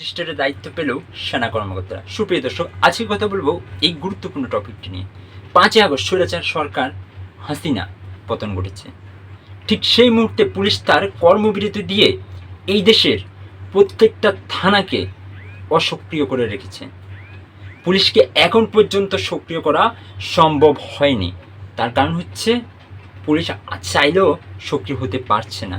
ম্যাজিস্ট্রেটের দায়িত্ব পেলেও সেনা কর্মকর্তারা। সুপ্রিয় দর্শক, আজকে কথা বলব এই গুরুত্বপূর্ণ টপিকটি নিয়ে। পাঁচই আগস্ট স্বৈরাচার সরকার হাসিনা পতন ঘটেছে। ঠিক সেই মুহূর্তে পুলিশ তার কর্মবিরতি দিয়ে এই দেশের প্রত্যেকটা থানাকে অসক্রিয় করে রেখেছে। পুলিশকে এখন পর্যন্ত সক্রিয় করা সম্ভব হয়নি। তার কারণ হচ্ছে, পুলিশ চাইলেও সক্রিয় হতে পারছে না।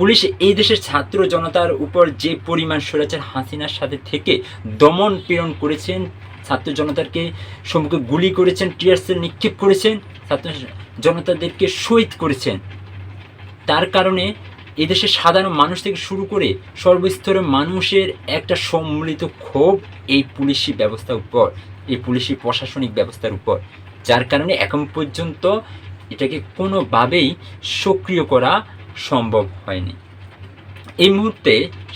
পুলিশ এই দেশের ছাত্র জনতার উপর যে পরিমাণ স্বৈরাচার হাসিনার সাথে থেকে দমন পীড়ন করেছেন, ছাত্র জনতাকে সম্মুখে গুলি করেছেন টিয়ারসেল নিক্ষেপ করেছেন, ছাত্র জনতাদেরকে শহীদ করেছেন। তার কারণে এদেশের সাধারণ মানুষ থেকে শুরু করে সর্বস্তরের মানুষের একটা সম্মিলিত ক্ষোভ এই পুলিশি ব্যবস্থার উপর, এই পুলিশি প্রশাসনিক ব্যবস্থার উপর। যার কারণে এখন পর্যন্ত এটাকে কোনোভাবেই সক্রিয় করা সম্ভব হয়নি। এই মুহূর্তে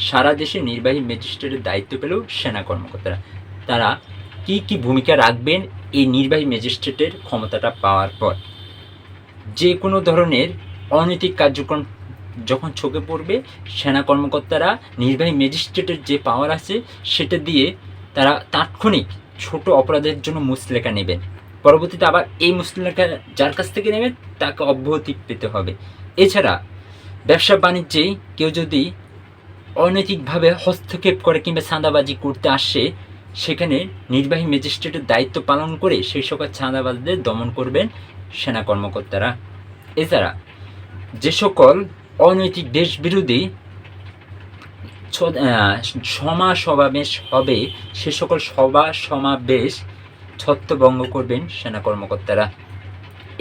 সারা দেশে নির্বাহী ম্যাজিস্ট্রেটের দায়িত্ব পেলেও সেনা কর্মকর্তারা। তারা কি কি ভূমিকা রাখবেন এই নির্বাহী ম্যাজিস্ট্রেটের ক্ষমতাটা পাওয়ার পর? যে কোনো ধরনের অনৈতিক কার্যক্রম যখন চোখে পড়বে, সেনা কর্মকর্তারা নির্বাহী ম্যাজিস্ট্রেটের যে পাওয়ার আছে, সেটা দিয়ে তারা তাৎক্ষণিক ছোট অপরাধের জন্য মুসলেখা নেবেন। পরবর্তীতে আবার এই মুসলেখা যার কাছ থেকে নেবেন, তাকে অব্যাহতি পেতে হবে। এছাড়া ব্যবসা বাণিজ্যে কেউ যদি অনৈতিকভাবে হস্তক্ষেপ করে কিংবা চাঁদাবাজি করতে আসে, সেখানে নির্বাহী ম্যাজিস্ট্রেটের দায়িত্ব পালন করে সেই সকল চাঁদাবাজদের দমন করবেন সেনা কর্মকর্তারা। এছাড়া যে সকল অনৈতিক দেশ বিরোধী সভা সমাবেশ হবে, সে সকল সভা সমাবেশ ছত্রভঙ্গ করবেন সেনা কর্মকর্তারা।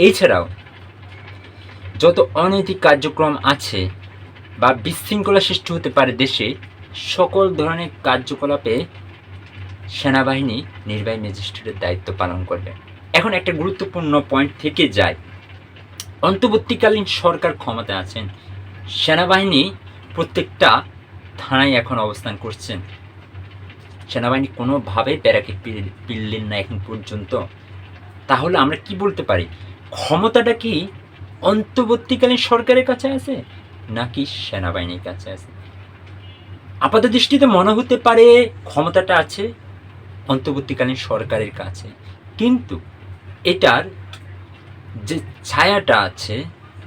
এছাড়াও যত অনৈতিক কার্যক্রম আছে বা বিশৃঙ্খলা সৃষ্টি হতে পারে দেশে, সকল ধরনের কার্যকলাপে সেনাবাহিনী নির্বাহী ম্যাজিস্ট্রেটের দায়িত্ব পালন করবে। এখন একটা গুরুত্বপূর্ণ পয়েন্ট থেকে যায়। অন্তর্বর্তীকালীন সরকার ক্ষমতা আছেন। সেনাবাহিনী প্রত্যেকটা থানায় এখন অবস্থান করছেন। সেনাবাহিনী কোনোভাবে ব্যারাকে পিল- পিললেন না এখন পর্যন্ত। তাহলে আমরা কি বলতে পারি? ক্ষমতাটা কি অন্তর্বর্তীকালীন সরকারের কাছে আছে নাকি সেনাবাহিনীর কাছে আছে? আপাত দৃষ্টিতে মনে হতে পারে ক্ষমতাটা আছে, অন্তর্বর্তীকালীন সরকারের কাছে। কিন্তু এটার যে ছায়াটা আছে,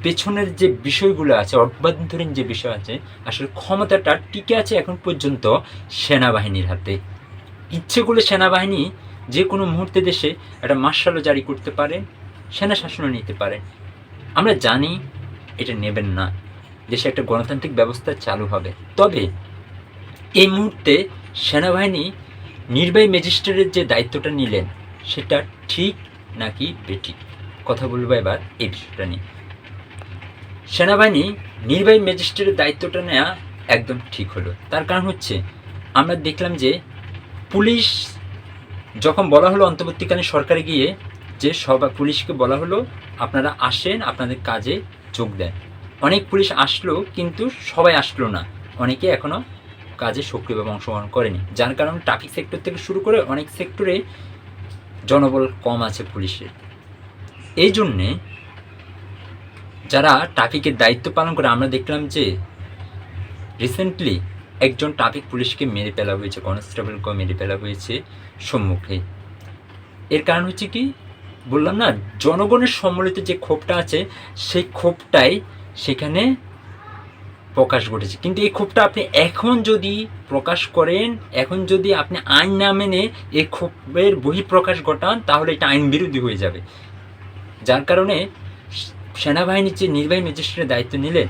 পেছনের যে বিষয়গুলো আছে, অভ্যন্তরীণ যে বিষয় আছে, আসলে ক্ষমতাটা টিকে আছে এখন পর্যন্ত সেনাবাহিনীর হাতে। ইচ্ছে করলে সেনাবাহিনী যে কোনো মুহূর্তে দেশে একটা মার্শালও জারি করতে পারে সেনা শাসনও নিতে পারে। আমরা জানি এটা নেবেন না। দেশে একটা গণতান্ত্রিক ব্যবস্থা চালু হবে। তবে এই মুহূর্তে সেনাবাহিনী নির্বাহী ম্যাজিস্ট্রেটের যে দায়িত্বটা নিলেন, সেটা ঠিক নাকি বেঠিক? কথা বলব এবার এই বিষয়টা নিয়ে। সেনাবাহিনী নির্বাহী ম্যাজিস্ট্রেটের দায়িত্বটা নেওয়া একদম ঠিক হলো। তার কারণ হচ্ছে, আমরা দেখলাম যে পুলিশ যখন বলা হলো, অন্তর্বর্তীকালীন সরকারে গিয়ে যে সবা পুলিশকে বলা হলো আপনারা আসেন, আপনাদের কাজে যোগ দেন। অনেক পুলিশ আসলো, কিন্তু সবাই আসলো না। অনেকে এখনও কাজে সক্রিয়ভাবে অংশগ্রহণ করেনি। যার কারণে ট্রাফিক সেক্টর থেকে শুরু করে অনেক সেক্টরে জনবল কম আছে পুলিশের। এই জন্যে যারা ট্রাফিকের দায়িত্ব পালন করে, আমরা দেখলাম যে রিসেন্টলি একজন ট্রাফিক পুলিশকে মেরে ফেলা হয়েছে, কনস্টেবলকেও মেরে ফেলা হয়েছে সম্মুখে। এর কারণ হচ্ছে কি? বললাম না, জনগণের সম্মিলিত যে ক্ষোভটা আছে, সেই ক্ষোভটাই সেখানে প্রকাশ ঘটেছে। কিন্তু এই ক্ষোভটা আপনি এখন যদি প্রকাশ করেন, এখন যদি আপনি আইন না মেনে এই ক্ষোভের বহিঃপ্রকাশ ঘটান, তাহলে এটা আইন বিরোধী হয়ে যাবে। যার কারণে সেনাবাহিনীর যে নির্বাহী ম্যাজিস্ট্রেটের দায়িত্ব নিলেন,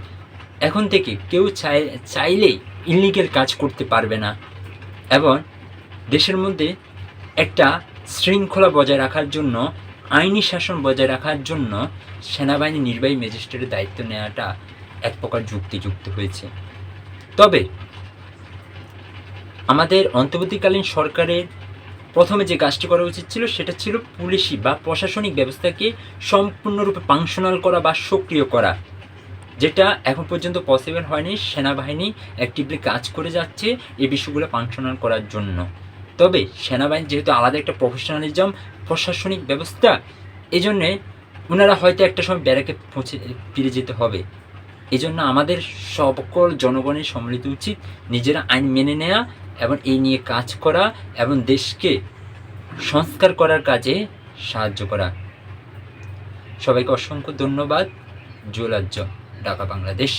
এখন থেকে কেউ চাই, চাইলেই ইলিগেল কাজ করতে পারবে না। এবং দেশের মধ্যে একটা শৃঙ্খলা বজায় রাখার জন্য আইনি শাসন বজায় রাখার জন্য সেনাবাহিনী নির্বাহী ম্যাজিস্ট্রেটের দায়িত্ব নেওয়াটা এক প্রকার যুক্তিযুক্ত হয়েছে। তবে আমাদের অন্তর্বর্তীকালীন সরকারের প্রথমে যে কাজটি করা উচিত ছিল সেটা ছিল পুলিশি বা প্রশাসনিক ব্যবস্থাকে সম্পূর্ণরূপে ফাংশনাল করা বা সক্রিয় করা, যেটা এখন পর্যন্ত পসিবল হয়নি। সেনাবাহিনী অ্যাক্টিভলি কাজ করে যাচ্ছে এই বিষয়গুলো ফাংশনাল করার জন্য। তবে সেনাবাহিনী যেহেতু আলাদা একটা প্রফেশনালিজম প্রশাসনিক ব্যবস্থা এই জন্যে ওনারা হয়তো একটা সময় ব্যারাকে পৌঁছে, ফিরে যেতে হবে। এই জন্য আমাদের সকল জনগণের সম্মিলিত উচিত নিজেরা আইন মেনে নেওয়া এবং এই নিয়ে কাজ করা এবং দেশকে সংস্কার করার কাজে সাহায্য করা। সবাইকে অসংখ্য ধন্যবাদ। জোলাজ্জ ঢাকা, বাংলাদেশ।